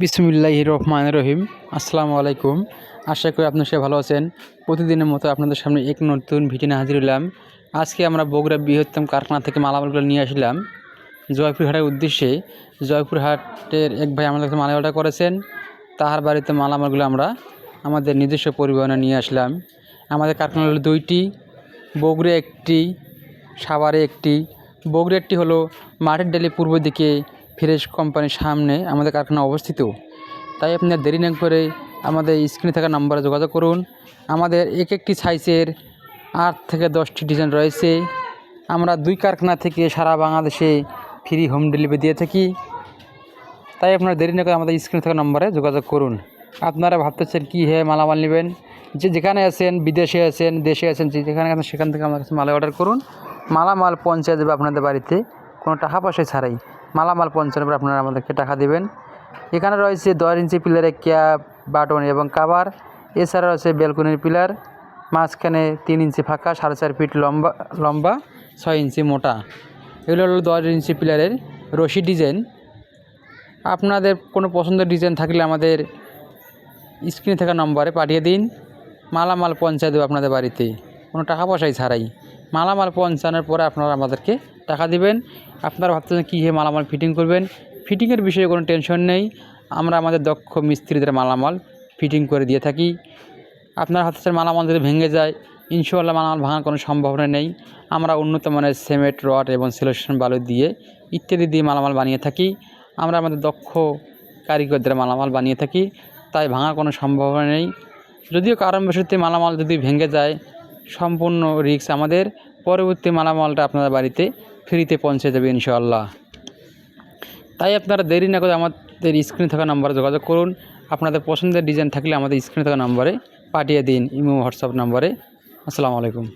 বিসমুল্লাহ রহমান রহিম। আসসালামু আলাইকুম। আশা করি আপনার সবাই ভালো আছেন। প্রতিদিনের মতো আপনাদের সামনে এক নতুন ভিডিও হাজির হলাম। আজকে আমরা বগুড়া বৃহত্তম কারখানা থেকে মালামালগুলো নিয়ে আসলাম। জয়পুর হাটের উদ্দেশ্যে জয়পুর হাটের এক ভাই আমাদের মালামাল অর্ডার করেছেন। তাহার বাড়িতে মালামালগুলো আমরা আমাদের নিজস্ব পরিবহনে নিয়ে আসলাম। আমাদের কারখানা হলো দুইটি বগুড়া একটি, সাভারে একটি। বগুড়া একটি হলো মাঠের ডেলি পূর্ব দিকে ফ্রেশ কোম্পানির সামনে আমাদের কারখানা অবস্থিত। তাই আপনার দেরি না করে আমাদের স্ক্রিনে থাকা নম্বরে যোগাযোগ করুন। আমাদের এক একটি সাইজের আট থেকে দশটি ডিজাইন রয়েছে। আমরা দুই কারখানা থেকে সারা বাংলাদেশে ফ্রি হোম ডেলিভারি দিয়ে থাকি। তাই আপনারা দেরি না করে আমাদের স্ক্রিনে থাকা নম্বরে যোগাযোগ করুন। আপনারা ভাবতেছেন কী হ্যাঁ মালামাল নেবেন? যে যেখানে আছেন, বিদেশে আছেন, দেশে আছেন, যে যেখানে আছেন, সেখান থেকে আমার কাছে মালা অর্ডার করুন। মালামাল পৌঁছে দেবে আপনাদের বাড়িতে কোনো টাকা পয়সা ছাড়াই। মালামাল পৌঁছানোর পর আপনারা আমাদেরকে টাকা দেবেন। এখানে রয়েছে দশ ইঞ্চি পিলারের ক্যাপ, বাটন এবং কাভার। এছাড়া রয়েছে ব্যালকনির পিলার, মাঝখানে তিন ইঞ্চি ফাঁকা, সাড়ে চার ফিট লম্বা লম্বা, ছয় ইঞ্চি মোটা। এগুলো হলো দশ ইঞ্চি পিলারের রশি ডিজাইন। আপনাদের কোনো পছন্দের ডিজাইন থাকলে আমাদের স্ক্রিনে থাকা নম্বরে পাঠিয়ে দিন। মালামাল পৌঁছায় দেবো আপনাদের বাড়িতে। কোনো টাকা পয়সাই ছাড়াই। মালামাল পৌঁছানোর পরে আপনারা আমাদেরকে টাকা দিবেন। আপনারা ভাবতেছেন কী হে মালামাল ফিটিং করবেন। ফিটিংয়ের বিষয়ে কোনো টেনশন নেই। আমরা আমাদের দক্ষ মিস্ত্রিদের মালামাল ফিটিং করে দিয়ে থাকি। আপনার হাতের মালামাল যদি ভেঙে যায় ইনশাল্লাহ মালামাল ভাঙার কোনো সম্ভাবনা নেই। আমরা উন্নত মানের সিমেন্ট রড এবং সেলোশন বালু দিয়ে ইত্যাদি দিয়ে মালামাল বানিয়ে থাকি। আমরা আমাদের দক্ষ কারিগরদের মালামাল বানিয়ে থাকি। তাই ভাঙার কোনো সম্ভাবনা নেই। যদিও কারণ বসতে মালামাল যদি ভেঙে যায়, সম্পূর্ণ রিস্ক আমাদের। পরবর্তী মালামালটা আপনাদের বাড়িতে ফ্রিতে পৌঁছে যাবে ইনশাআল্লাহ। তাই আপনারা দেরি না করে আমাদের স্ক্রিনে থাকা নাম্বারে যোগাযোগ করুন। আপনাদের পছন্দের ডিজাইন থাকলে আমাদের স্ক্রিনে থাকা নাম্বারে পাঠিয়ে দিন, ইমো, হোয়াটসঅ্যাপ নাম্বারে। আসসালামু আলাইকুম।